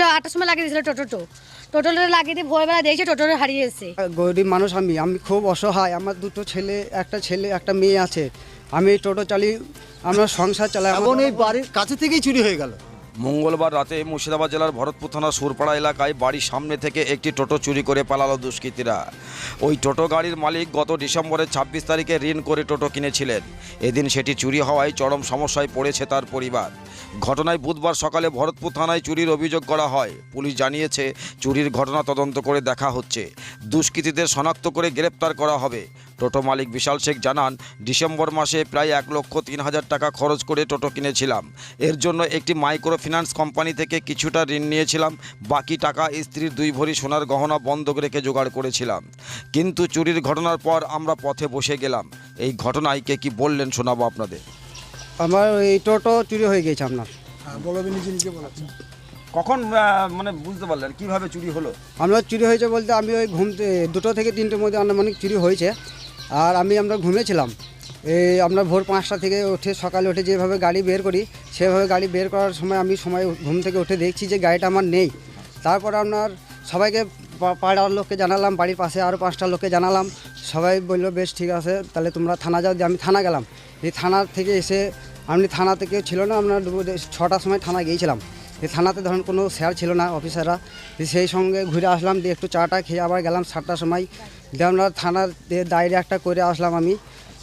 ছিল আটটার সময় লাগিয়ে দিয়েছিল টোটো টোটোটা লাগিয়ে দিয়ে ভোরবেলা দেখছি টোটোটা হারিয়ে এসেছে গরিব মানুষ আমি আমি খুব অসহায়। আমার দুটো ছেলে একটা ছেলে একটা মেয়ে আছে। আমি এই টোটো চালিয়ে আমরা সংসার চালাই। এমন এই বাড়ির কাছে থেকেই চুরি হয়ে গেল। মঙ্গলবার রাতে মুর্শিদাবাদ জেলার ভরতপুর থানার সুরপাড়া এলাকায় বাড়ির সামনে থেকে একটি টোটো চুরি করে পালালো দুষ্কৃতীরা। ওই টোটো গাড়ির মালিক গত ডিসেম্বরের ছাব্বিশ তারিখে ঋণ করে টোটো কিনেছিলেন। এদিন সেটি চুরি হওয়ায় চরম সমস্যায় পড়েছে তার পরিবার। ঘটনায় বুধবার সকালে ভরতপুর থানায় চুরির অভিযোগ করা হয়। পুলিশ জানিয়েছে, চুরির ঘটনা তদন্ত করে দেখা হচ্ছে। দুষ্কৃতীদের শনাক্ত করে গ্রেপ্তার করা হবে। টোটো মালিক বিশাল শেখ জানান ডিসেম্বর মাসে প্রায় এক লক্ষ তিন হাজার টাকা খরচ করে টোটো কিনেছিলাম। এর জন্য একটি মাইক্রো ফিন্যান্স কোম্পানি থেকে কিছুটা ঋণ নিয়েছিলাম বাকি টাকা স্ত্রীর দুই ভরি সোনার গহনা বন্ধক রেখে জোগাড় করেছিলাম। কিন্তু চুরির ঘটনার পর আমরা পথে বসে গেলাম। এই ঘটনায় কে কি বললেন শোনাবো আপনাদের। আমার এই টোটো চুরি হয়ে গেছে আপনার। কখন মানে বুঝতে পারলেন কীভাবে চুরি হলো? আমরা চুরি হয়েছে বলতে আমি ওই ঘুমতে দুটো থেকে তিনটের মধ্যে আনুমানিক চুরি হয়েছে। আর আমি আমরা ঘুমিয়েছিলাম। এই আমরা ভোর পাঁচটা থেকে উঠে সকালে উঠে যেভাবে গাড়ি বের করি, সেভাবে গাড়ি বের করার সময় আমি সময় ঘুম থেকে উঠে দেখছি যে গাড়িটা আমার নেই। তারপর আপনার সবাইকে পাড়ার লোককে জানালাম, বাড়ির পাশে আরও পাঁচটা লোককে জানালাম। সবাই বলল, বেশ, ঠিক আছে, তাহলে তোমরা থানা যাও। দিয়ে আমি থানা গেলাম। এই থানা থেকে এসে আপনি থানা থেকে ছিল না, আমরা ছটার সময় থানা গিয়েছিলাম। এই থানাতে ধরুন কোনো স্যার ছিল না অফিসাররা সেই সঙ্গে ঘুরে আসলাম দিয়ে একটু চাটা খেয়ে আবার গেলাম সাতটার সময়। দিয়ে আমরা থানার ডায়েরি একটা করে আসলাম আমি।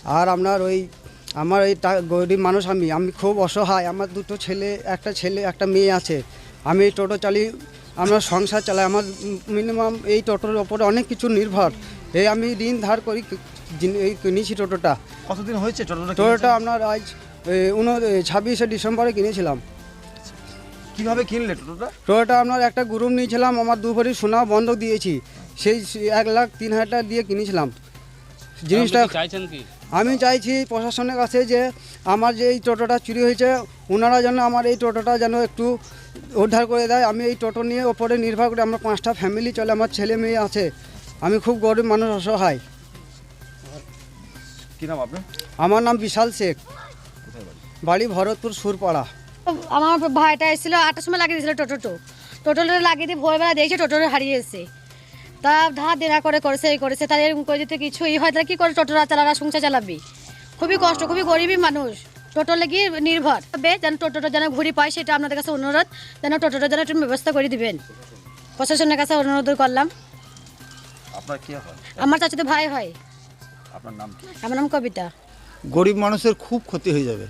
আর আপনার ওই আমার এই টা- গরিব মানুষ আমি আমি খুব অসহায় আমার দুটো ছেলে একটা ছেলে একটা মেয়ে আছে। আমি এই টোটো চালিয়ে আমরা সংসার চালাই আমার মিনিমাম এই টোটোর ওপরে অনেক কিছু নির্ভর। এই আমি ঋণ ধার করি এই কিনেছি টোটোটা। কতদিন হয়েছে টোটোটা টোটোটা আপনার আজ উন ছাব্বিশে ডিসেম্বরে কিনেছিলাম। কীভাবে কিনলে টোটোটা? টোটোটা আপনার একটা গ্রুপ নিয়েছিলাম আমার দু ভরি সোনা বন্ধক দিয়েছি। সেই এক লাখ তিন হাজার টাকা দিয়ে কিনেছিলাম। জিনিসটা চাইছেন কি? আমি চাইছি প্রশাসনের কাছে যে আমার যে এই টোটোটা চুরি হয়েছে ওনারা যেন আমার এই টোটোটা যেন একটু উদ্ধার করে দেয়। আমি এই টোটো নিয়ে ওপরে নির্ভর করে আমার পাঁচটা ফ্যামিলি চলে আমার ছেলে মেয়ে আছে। আমি খুব গরিব মানুষ অসহায়। কি নাম আপনার? আমার নাম বিশাল শেখ। বাড়ি ভরতপুর সুরপাড়া। আমার ভাইটা এসেছিল আটটার সময় লাগিয়ে দিয়েছিল টোটো টোটোটা লাগিয়ে দিয়ে ভোরবেলা দেখছি টোটোটা হারিয়েছে তা ধার দেনা করে করেছে এই করেছে তার এরকম করে যদি কিছু ই হয় তাহলে কী করে টোটোটা চালারা সংসার চালাবি? খুবই কষ্ট খুবই গরিবই মানুষ। টোটো লেগে নির্ভর। তবে যেন টোটোটা যেন ঘুরি পায় সেটা আপনাদের কাছে অনুরোধ যেন টোটোটা যেন একটু ব্যবস্থা করে দিবেন। প্রশাসনের কাছে অনুরোধ করলাম। আপনার কি হয়? আমার চাচাতো ভাই হয়। আপনার নাম আমার নাম কবিতা। গরিব মানুষের খুব ক্ষতি হয়ে যাবে।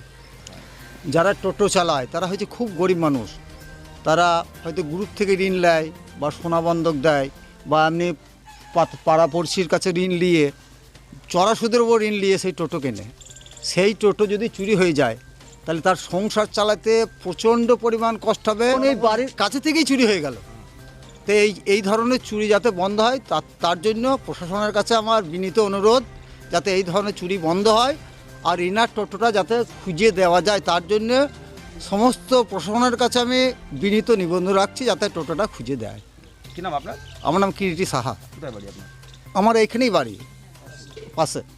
যারা টোটো চালায়, তারা হচ্ছে খুব গরিব মানুষ। তারা হয়তো গ্রুপ থেকে ঋণ নেয় বা সোনা বন্ধক দেয় বা এমনি পাড়াপড়শির কাছে ঋণ নিয়ে চড়া সুদের উপর ঋণ নিয়ে সেই টোটো কেনে। সেই টোটো যদি চুরি হয়ে যায়, তাহলে তার সংসার চালাতে প্রচণ্ড পরিমাণ কষ্ট হবে। এই বাড়ির কাছে থেকেই চুরি হয়ে গেল। তো এই এই ধরনের চুরি যাতে বন্ধ হয় তার জন্য প্রশাসনের কাছে আমার বিনীত অনুরোধ, যাতে এই ধরনের চুরি বন্ধ হয়। আর এনার টোটোটা যাতে খুঁজে দেওয়া যায় তার জন্য সমস্ত প্রশাসনের কাছে আমি বিনীত নিবন্ধ রাখছি যাতে টোটোটা খুঁজে দেয়। কি নাম আপনার? আমার নাম কিরিটি সাহা। কোথায় বাড়ি আপনার? আমার এইখানেই বাড়ি পাশে।